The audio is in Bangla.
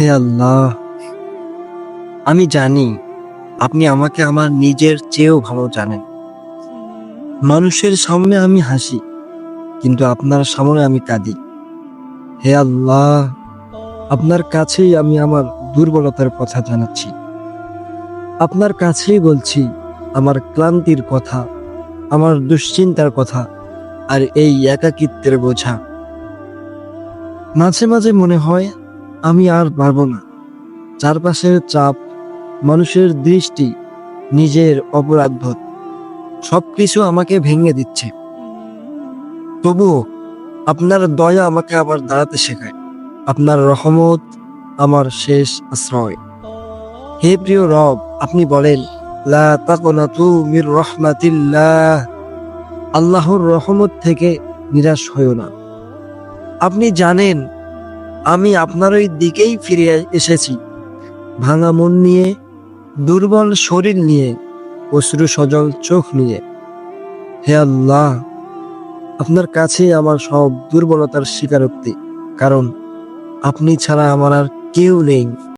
হে আল্লাহ। আমি জানি আপনি আমাকে আমার নিজের চেয়েও ভালো জানেন। মানুষের সামনে আমি হাসি, কিন্তু আপনার সামনে আমি কাঁদি। হে আল্লাহ, আপনার কাছেই আমি আমার দুর্বলতার কথা জানাচ্ছি। আপনার কাছেই বলছি আমার ক্লান্তির কথা, আমার দুশ্চিন্তার কথা আর এই একাকিত্বের বোঝা। মাঝে মাঝে মনে হয় আমি আর পারব না। চারপাশের চাপ, মানুষের দৃষ্টি, নিজের অপরাধবোধ, সবকিছু আমাকে ভেঙে দিচ্ছে। তবুও আপনার দয়া আমাকে আবার দাঁড়াতে শেখায়। আপনার রহমত আমার শেষ আশ্রয়। হে প্রিয় রব, আপনি বলেন, লা মির রহমাতিল্লাহ। আল্লাহর রহমত থেকে নিরাশ হইও না। আপনি জানেন আমি আপনার ওই দিকেই ফিরে এসেছি। ভাঙা মন নিয়ে, দুর্বল শরীর নিয়ে, অশ্রু সজল চোখ নিয়ে। হে আল্লাহ, আপনার কাছে আমার সব দুর্বলতার স্বীকারোক্তি, কারণ আপনি ছাড়া আমার আর কেউ নেই।